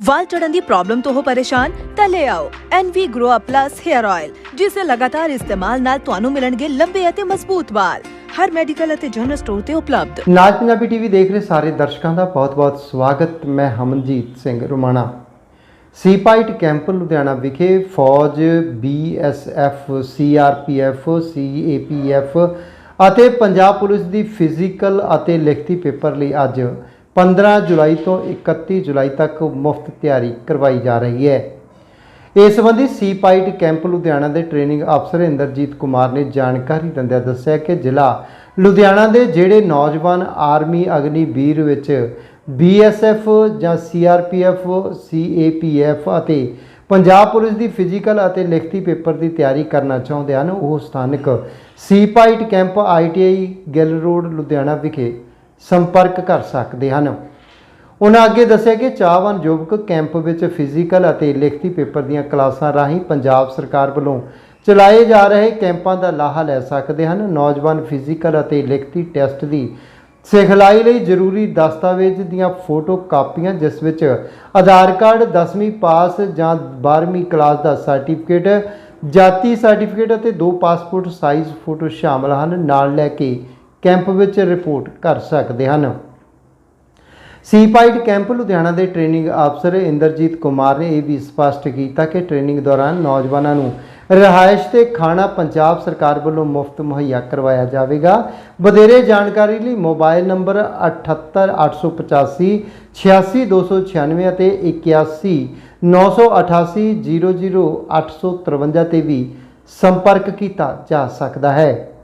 ਵਾਲ ਝੜਨ ਦੀ problem ਤੋਂ ਹੋ ਪਰੇਸ਼ਾਨ, ਤਾਂ ਲੈ ਆਓ NV Grow Up Plus Hair Oil ਜਿਸ ਦੇ ਲਗਾਤਾਰ ਇਸਤੇਮਾਲ ਨਾਲ ਤੁਹਾਨੂੰ ਮਿਲਣਗੇ ਲੰਬੇ ਅਤੇ ਮਜ਼ਬੂਤ ਵਾਲ। ਹਰ ਮੈਡੀਕਲ ਅਤੇ ਜਨਰਲ ਸਟੋਰ ਤੇ ਉਪਲਬਧ। ਨਾਜ ਪੰਜਾਬੀ ਟੀਵੀ ਦੇਖ ਰਹੇ ਸਾਰੇ ਦਰਸ਼ਕਾਂ ਦਾ ਬਹੁਤ-ਬਹੁਤ ਸਵਾਗਤ। ਮੈਂ ਹਮਨਜੀਤ ਸਿੰਘ ਰੁਮਾਣਾ। ਸੀਪਾਈਟ ਕੈਂਪ, ਲੁਧਿਆਣਾ ਵਿਖੇ ਫੌਜ ਬੀਐਸਐਫ ਸੀਆਰਪੀਐਫ ਸੀਏਪੀਐਫ ਅਤੇ ਪੰਜਾਬ ਪੁਲਿਸ ਦੀ ਫਿਜ਼ੀਕਲ ਅਤੇ ਲਿਖਤੀ ਪੇਪਰ ਲਈ ਅੱਜ 15 ਜੁਲਾਈ ਤੋਂ 31 ਜੁਲਾਈ ਤੱਕ ਮੁਫਤ ਤਿਆਰੀ ਕਰਵਾਈ ਜਾ ਰਹੀ ਹੈ। ਇਸ ਸੰਬੰਧੀ ਸੀਪਾਈਟ ਕੈਂਪ ਲੁਧਿਆਣਾ ਦੇ ਟ੍ਰੇਨਿੰਗ ਅਫਸਰ ਇੰਦਰਜੀਤ ਕੁਮਾਰ ਨੇ ਜਾਣਕਾਰੀ ਦਿੰਦਿਆਂ ਦੱਸਿਆ ਕਿ ਜ਼ਿਲ੍ਹਾ ਲੁਧਿਆਣਾ ਦੇ ਜਿਹੜੇ ਨੌਜਵਾਨ ਆਰਮੀ ਅਗਨੀ ਵੀਰ ਵਿੱਚ ਬੀਐਸਐਫ ਜਾਂ ਸੀਆਰਪੀਐਫ ਸੀਏਪੀਐਫ ਅਤੇ ਪੰਜਾਬ ਪੁਲਿਸ ਦੀ ਫਿਜ਼ੀਕਲ ਅਤੇ ਲਿਖਤੀ ਪੇਪਰ ਦੀ ਤਿਆਰੀ ਕਰਨਾ ਚਾਹੁੰਦੇ ਹਨ, ਉਹ ਸਥਾਨਕ CPYTE camp ITI Gill road, Ludhiana ਵਿਖੇ ਸੰਪਰਕ ਕਰ ਸਕਦੇ ਹਨ। ਉਹਨਾਂ ਅੱਗੇ ਦੱਸਿਆ ਕਿ ਚਾਹਵਾਨ ਯੁਵਕ ਕੈਂਪ ਵਿੱਚ ਫਿਜ਼ੀਕਲ ਅਤੇ ਲਿਖਤੀ ਪੇਪਰ ਦੀਆਂ ਕਲਾਸਾਂ ਰਾਹੀਂ ਪੰਜਾਬ ਸਰਕਾਰ ਵੱਲੋਂ ਚਲਾਏ ਜਾ ਰਹੇ ਕੈਂਪਾਂ ਦਾ ਲਾਹਾ ਲੈ ਸਕਦੇ ਹਨ। ਨੌਜਵਾਨ ਫਿਜ਼ੀਕਲ ਅਤੇ ਲਿਖਤੀ ਟੈਸਟ ਦੀ ਸਿਖਲਾਈ ਲਈ ਜ਼ਰੂਰੀ ਦਸਤਾਵੇਜ਼ ਦੀਆਂ ਫੋਟੋ ਕਾਪੀਆਂ, ਜਿਸ ਵਿੱਚ ਆਧਾਰ ਕਾਰਡ 10ਵੀਂ ਪਾਸ ਜਾਂ 12ਵੀਂ ਕਲਾਸ ਦਾ ਸਰਟੀਫਿਕੇਟ, ਜਾਤੀ ਸਰਟੀਫਿਕੇਟ ਅਤੇ ਦੋ ਪਾਸਪੋਰਟ ਸਾਈਜ਼ ਫੋਟੋ ਸ਼ਾਮਲ ਹਨ। ਨਾਲ ਲੈ ਕੇ ਕੈਂਪ ਵਿੱਚ ਰਿਪੋਰਟ ਕਰ ਸਕਦੇ ਹਨ। ਸੀਪਾਈਟ ਕੈਂਪ ਲੁਧਿਆਣਾ ਦੇ ਟ੍ਰੇਨਿੰਗ ਅਫਸਰ ਇੰਦਰਜੀਤ ਕੁਮਾਰ ਨੇ ਇਹ ਵੀ ਸਪਸ਼ਟ ਕੀਤਾ ਕਿ ਟ੍ਰੇਨਿੰਗ ਦੌਰਾਨ ਨੌਜਵਾਨਾਂ ਨੂੰ ਰਿਹਾਇਸ਼ ਤੇ ਖਾਣਾ ਪੰਜਾਬ ਸਰਕਾਰ ਵੱਲੋਂ ਮੁਫਤ ਮੁਹੱਈਆ ਕਰਵਾਇਆ ਜਾਵੇਗਾ। ਵਧੇਰੇ ਜਾਣਕਾਰੀ ਲਈ ਮੋਬਾਈਲ ਨੰਬਰ 78885 86296 ਅਤੇ 81 988 00853 ਤੇ ਵੀ ਸੰਪਰਕ ਕੀਤਾ ਜਾ ਸਕਦਾ ਹੈ।